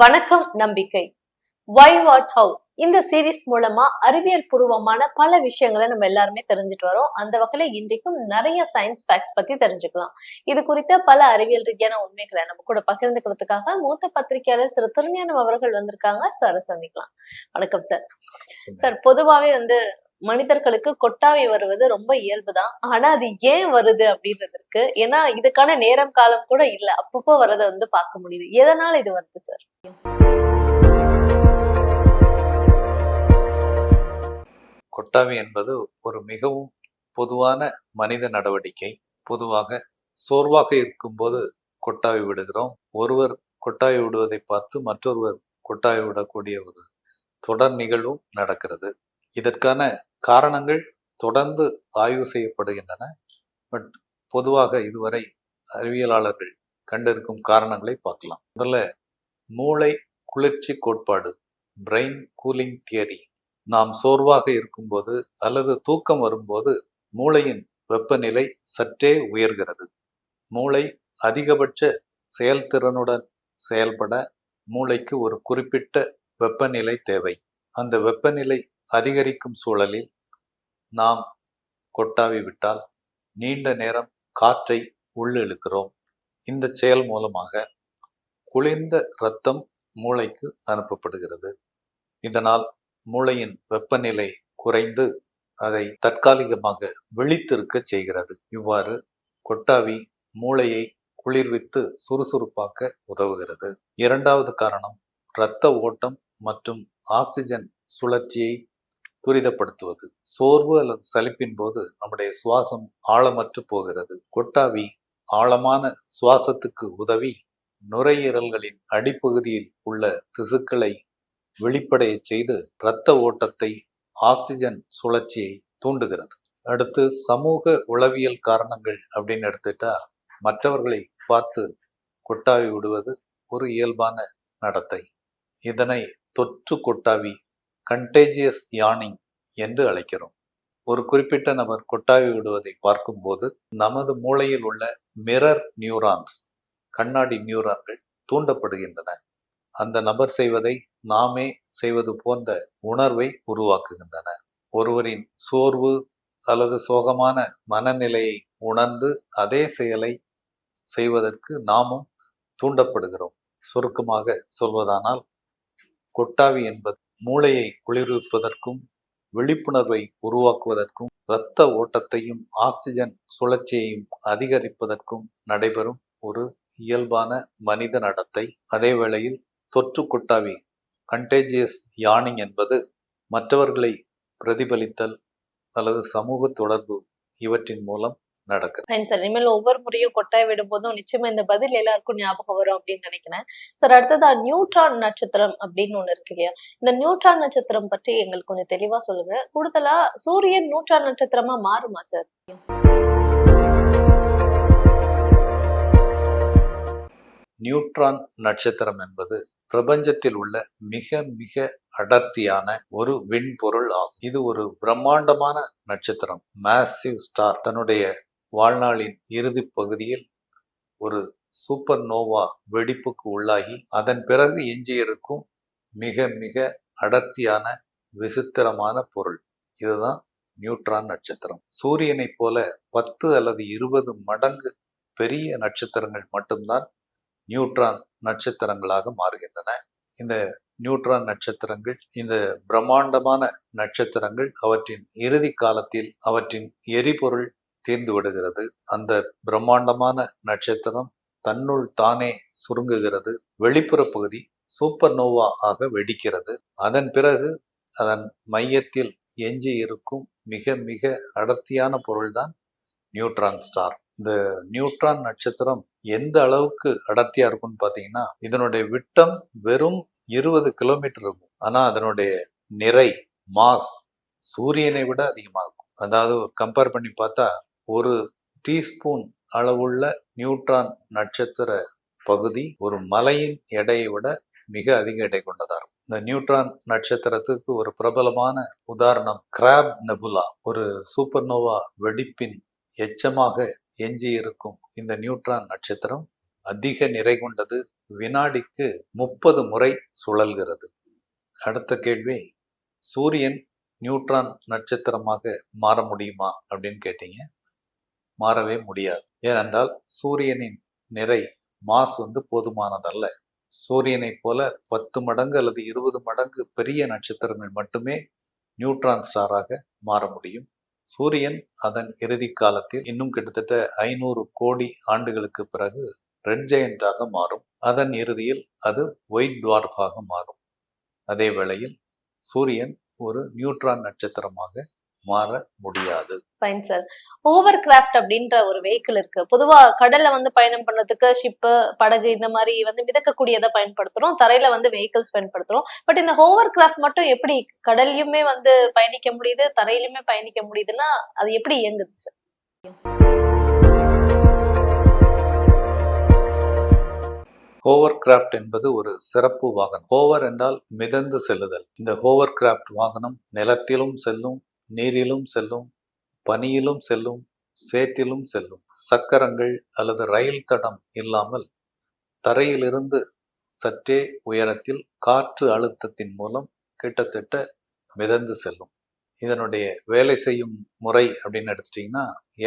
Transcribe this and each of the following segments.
வணக்கம் நம்பிக்கை. வை what how இந்த சீரிஸ் மூலமா அறிவியல் பூர்வமான பல விஷயங்களை நம்ம எல்லாருமே தெரிஞ்சுட்டு வரோம். அந்த வகையில இன்றைக்கும் நிறைய சயின்ஸ் ஃபேக்ட்ஸ் பத்தி தெரிஞ்சுக்கலாம். இது குறித்த பல அறிவியல் ரீதியான உண்மைகளை நம்ம கூட பகிர்ந்துக்கிறதுக்காக மூத்த பத்திரிகையாளர் திரு திருஞானம் அவர்கள் வந்திருக்காங்க. சார் சந்திக்கலாம். வணக்கம் சார். சார் பொதுவாவே வந்து மனிதர்களுக்கு கொட்டாவி வருவது ரொம்ப இயல்புதான். ஆனா அது ஏன் வருது அப்படின்றதுக்கு ஏன்னா இதுக்கான நேரம் காலம் கூட இல்ல. அப்பப்போ வரதை வந்து பார்க்க முடியுது. எதனால இது வருது சார் கொட்டாவி என்பது ஒரு மிகவும் பொதுவான மனித நடவடிக்கை. பொதுவாக சோர்வாக இருக்கும்போது கொட்டாவி விடுகிறோம். ஒருவர் கொட்டாவி விடுவதை பார்த்து மற்றொருவர் கொட்டாவி விடக்கூடிய ஒரு தொடர் நிகழ்வும் நடக்கிறது. இதற்கான காரணங்கள் தொடர்ந்து ஆய்வு செய்யப்படுகின்றன. பட் பொதுவாக இதுவரை அறிவியலாளர்கள் கண்டிருக்கும் காரணங்களை பார்க்கலாம். முதல்ல மூளை குளிர்ச்சி கோட்பாடு பிரெயின் கூலிங் தியரி நாம் சோர்வாக இருக்கும்போது அல்லது தூக்கம் வரும்போது மூளையின் வெப்பநிலை சற்றே உயர்கிறது. மூளை அதிகபட்ச செயல்திறனுடன் செயல்பட மூளைக்கு ஒரு குறிப்பிட்ட வெப்பநிலை தேவை. அந்த வெப்பநிலை அதிகரிக்கும் சூழலில் நாம் கொட்டாவி விட்டால் நீண்ட நேரம் காற்றை உள்ளிழுக்கிறோம். இந்த செயல் மூலமாக குளிர்ந்த இரத்தம் மூளைக்கு அனுப்பப்படுகிறது. இதனால் மூளையின் வெப்பநிலை குறைந்து அதை தற்காலிகமாக விழித்திருக்க செய்கிறது. இவ்வாறு கொட்டாவி மூளையை குளிர்வித்து சுறுசுறுப்பாக்க உதவுகிறது. இரண்டாவது காரணம் இரத்த ஓட்டம் மற்றும் ஆக்சிஜன் சுழற்சியை துரிதப்படுத்துவது. சோர்வு அல்லது சலிப்பின் போது நம்முடைய சுவாசம் ஆழமற்று போகிறது. கொட்டாவி ஆழமான சுவாசத்துக்கு உதவி நுரையீரல்களின் அடிப்பகுதியில் உள்ள திசுக்களை வெளிப்படைய செய்து இரத்த ஓட்டத்தை ஆக்சிஜன் சுழற்சியை தூண்டுகிறது. அடுத்து சமூக உளவியல் காரணங்கள் அப்படின்னு எடுத்துட்டா மற்றவர்களை பார்த்து கொட்டாவி விடுவது ஒரு இயல்பான நடத்தை. இதனை தொற்று கொட்டாவி கண்டேஜியஸ் யானிங் என்று அழைக்கிறோம். ஒரு குறிப்பிட்ட நபர் கொட்டாவி விடுவதை பார்க்கும்போது நமது மூளையில் உள்ள மிரர் நியூரான்ஸ் கண்ணாடி நியூரான்கள் தூண்டப்படுகின்றன. அந்த நபர் செய்வதை நாமே செய்வது போன்ற உணர்வை உருவாக்குகின்றன. ஒருவரின் சோர்வு அல்லது சோகமான மனநிலையை உணர்ந்து அதே செயலை செய்வதற்கு நாமும் தூண்டப்படுகிறோம். சுருக்கமாக சொல்வதானால் கொட்டாவி என்பது மூளையை குளிர்விப்பதற்கும் விழிப்புணர்வை உருவாக்குவதற்கும் இரத்த ஓட்டத்தையும் ஆக்சிஜன் சுழற்சியையும் அதிகரிப்பதற்கும் நடைபெறும் ஒரு இயல்பான மனித நடத்தை. அதே வேளையில் தொற்று கொட்டாவி கண்டேஜியஸ் யானிங் என்பது மற்றவர்களை பிரதிபலித்தல் அல்லது சமூக தொடர்பு இவற்றின் மூலம் நடக்குது. சார் இனிமேல் ஒவ்வொரு முறையும் கொட்டாய் விடும் போதும் நிச்சயமா இந்த பதில் எல்லாருக்கும் ஞாபகம் வரும் அப்படின்னு நினைக்கிறேன். சார் அடுத்ததா நியூட்ரான் நட்சத்திரம் அப்படின்னு ஒண்ணு இருக்கு இல்லையா? இந்த நியூட்ரான் நட்சத்திரம் பற்றி எங்களுக்கு கொஞ்சம் தெளிவா சொல்லுங்க. கூடுதலா சூரியன் நியூட்ரான் நட்சத்திரமா மாறுமா சார் நியூட்ரான் நட்சத்திரம் என்பது பிரபஞ்சத்தில் உள்ள மிக மிக அடர்த்தியான ஒரு விண்பொருள் ஆகும். இது ஒரு பிரம்மாண்டமான நட்சத்திரம். மேசிவ் ஸ்டார் தன்னுடைய வாழ்நாளின் இறுதி பகுதியில் ஒரு சூப்பர் நோவா வெடிப்புக்கு உள்ளாகி அதன் பிறகு எஞ்சியிருக்கும் மிக மிக அடர்த்தியான விசித்திரமான பொருள். இதுதான் நியூட்ரான் நட்சத்திரம். சூரியனைப் போல பத்து அல்லது இருபது மடங்கு பெரிய நட்சத்திரங்கள் மட்டும்தான் நியூட்ரான் நட்சத்திரங்களாக மாறுகின்றன. இந்த நியூட்ரான் நட்சத்திரங்கள் இந்த பிரம்மாண்டமான நட்சத்திரங்கள் அவற்றின் இறுதி காலத்தில் அவற்றின் எரிபொருள் தீர்ந்து விடுகிறது அந்த பிரம்மாண்டமான நட்சத்திரம் தன்னுள் தானே சுருங்குகிறது. வெளிப்புற பகுதி சூப்பர் நோவா ஆக வெடிக்கிறது. அதன் பிறகு அதன் மையத்தில் எஞ்சி இருக்கும் மிக மிக அடர்த்தியான பொருள்தான் நியூட்ரான் ஸ்டார். இந்த நியூட்ரான் நட்சத்திரம் எந்த அளவுக்கு அடர்த்தியா இருக்கும்னு பார்த்தீங்கன்னா இதனுடைய விட்டம் வெறும் இருபது கிலோமீட்டர் இருக்கும். ஆனால் அதனுடைய நிறை மாஸ் சூரியனை விட அதிகமாக இருக்கும். அதாவது கம்பேர் பண்ணி பார்த்தா ஒரு டீஸ்பூன் அளவுள்ள நியூட்ரான் நட்சத்திர பகுதி ஒரு மலையின் எடையை விட மிக அதிக எடை கொண்டதாக இருக்கும் இந்த நியூட்ரான் நட்சத்திரத்துக்கு ஒரு பிரபலமான உதாரணம் கிராப் நெபுலா. ஒரு சூப்பர்னோவா வெடிப்பின் எச்சமாக எஞ்சி இருக்கும் இந்த நியூட்ரான் நட்சத்திரம் அதிக நிறை கொண்டது. வினாடிக்கு முப்பது முறை சுழல்கிறது. அடுத்த கேள்வி சூரியன் நியூட்ரான் நட்சத்திரமாக மாற முடியுமா அப்படின்னு கேட்டீங்க. மாறவே முடியாது. ஏனென்றால் சூரியனின் நிறை மாஸ் வந்து போதுமானதல்ல. சூரியனைப் போல பத்து மடங்கு அல்லது இருபது மடங்கு பெரிய நட்சத்திரங்கள் மட்டுமே நியூட்ரான் ஸ்டாராக மாற முடியும். சூரியன் அதன் இறுதி காலத்தில் இன்னும் கிட்டத்தட்ட ஐநூறு கோடி ஆண்டுகளுக்கு பிறகு ரெட் ஜெயண்டாக மாறும். அதன் இறுதியில் அது ஒயிட் டுவார்ஃபாக மாறும். அதே வேளையில் சூரியன் ஒரு நியூட்ரான் நட்சத்திரமாக மாற முடியாது. ஃபைன் சார் ஓவர் கிராஃப்ட் அப்படின்ற ஒரு வெஹிக்கிள் இருக்கு. பொதுவா கடல்ல வந்து பயணம் பண்ணதுக்கு ஷிப்பு படகு இந்த மாதிரி வந்து மிதக்கக்கூடியதை பயன்படுத்துறோம். தரையில வந்து வெஹிக்கிள்ஸ் பயன்படுத்துறோம். பட் இந்த ஹோவர் கிராஃப்ட் மட்டும் எப்படி கடல்லையுமே வந்து பயணிக்க முடியுது தரையிலுமே பயணிக்க முடியுதுன்னா அது எப்படி இயங்குது சார் ஹோவர் கிராஃப்ட் என்பது ஒரு சிறப்பு வாகனம். ஹோவர் என்றால் மிதந்து செல்லுதல். இந்த ஹோவர் கிராஃப்ட் வாகனம் நிலத்திலும் செல்லும் நீரிலும் செல்லும் பனியிலும் செல்லும் சேற்றிலும் செல்லும். சக்கரங்கள் அல்லது ரயில் தடம் இல்லாமல் தரையிலிருந்து சற்றே உயரத்தில் காற்று அழுத்தத்தின் மூலம் கிட்டத்தட்ட மிதந்து செல்லும். இதனுடைய வேலை செய்யும் முறை அப்படின்னு எடுத்துட்டிங்கன்னா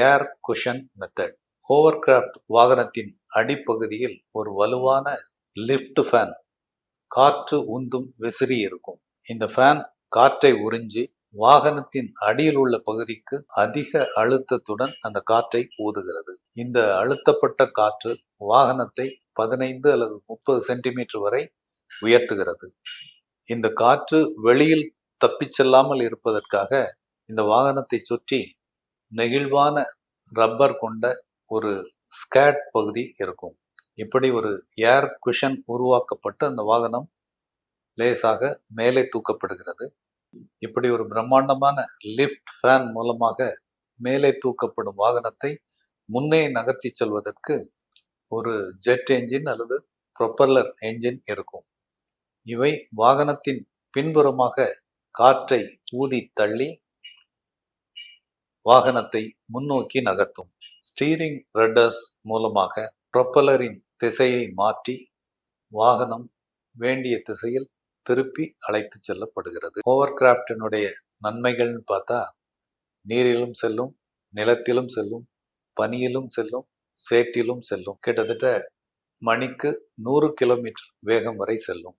ஏர் குஷன் மெத்தட் ஹோவர்கிராஃப்ட் வாகனத்தின் அடிப்பகுதியில் ஒரு வலுவான லிஃப்ட் ஃபேன் காற்று உந்தும் விசிறி இருக்கும். இந்த ஃபேன் காற்றை உறிஞ்சி வாகனத்தின் அடியில் உள்ள பகுதிக்கு அதிக அழுத்தத்துடன் அந்த காற்றை ஊதுகிறது. இந்த அழுத்தப்பட்ட காற்று வாகனத்தை பதினைந்து அல்லது முப்பது சென்டிமீட்டர் வரை உயர்த்துகிறது. இந்த காற்று வெளியில் தப்பிச் செல்லாமல் இருப்பதற்காக இந்த வாகனத்தை சுற்றி நெகிழ்வான ரப்பர் கொண்ட ஒரு ஸ்கேட் பகுதி இருக்கும். இப்படி ஒரு ஏர் குஷன் உருவாக்கப்பட்டு அந்த வாகனம் லேசாக மேலே தூக்கப்படுகிறது. இப்படி ஒரு பிரம்மாண்டமான லிஃப்ட் ஃபேன் மூலமாக மேலே தூக்கப்படும் வாகனத்தை முன்னே நகர்த்தி செல்வதற்கு ஒரு ஜெட் என்ஜின் அல்லது ப்ரொப்பல்லர் என்ஜின் இருக்கும். இவை வாகனத்தின் பின்புறமாக காற்றை ஊதி தள்ளி வாகனத்தை முன்னோக்கி நகர்த்தும். ஸ்டீரிங் ரட்டர்ஸ் மூலமாக ப்ரொப்பலரின் திசையை மாற்றி வாகனம் வேண்டிய திசையில் திருப்பி அழைத்து செல்லப்படுகிறது. ஓவர்கிராஃப்டினுடைய நன்மைகள்னு பார்த்தா நீரிலும் செல்லும் நிலத்திலும் செல்லும் பனியிலும் செல்லும் சேற்றிலும் செல்லும். கிட்டத்தட்ட மணிக்கு நூறு கிலோமீட்டர் வேகம் வரை செல்லும்.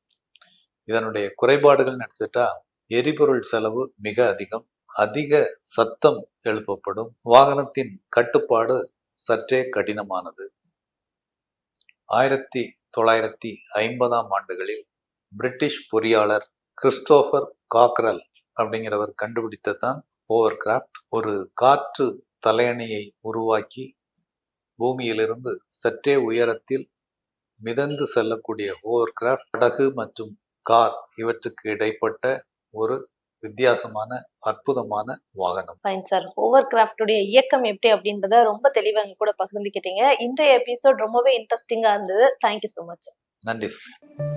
இதனுடைய குறைபாடுகள்னு எடுத்துட்டா எரிபொருள் செலவு மிக அதிகம். அதிக சத்தம் எழுப்பப்படும். வாகனத்தின் கட்டுப்பாடு சற்றே கடினமானது. ஆயிரத்தி தொள்ளாயிரத்தி ஐம்பதாம் ஆண்டுகளில் பிரிட்டிஷ் பொறியாளர் கிறிஸ்டோபர் காக்ரல் அப்படிங்கிறவர் கண்டுபிடித்ததான் ஓவர் கிராஃப்ட் ஒரு காற்று தலையணையை உருவாக்கி பூமியிலிருந்து சற்றே உயரத்தில் மிதந்து செல்லக்கூடிய ஓவர் கிராஃப்ட் படகு மற்றும் கார் இவற்றுக்கு இடைப்பட்ட ஒரு வித்தியாசமான அற்புதமான வாகனம். ஃபைன் சார் ஓவர் கிராஃப்டுடைய இயக்கம் எப்படி அப்படின்றத ரொம்ப தெளிவா எங்க கூட பகிர்ந்துக்கிட்டீங்க. இன்றைய எபிசோட் ரொம்பவே இன்ட்ரெஸ்டிங்கா இருந்தது. தேங்க்யூ ஸோ மச் நன்றி சுமி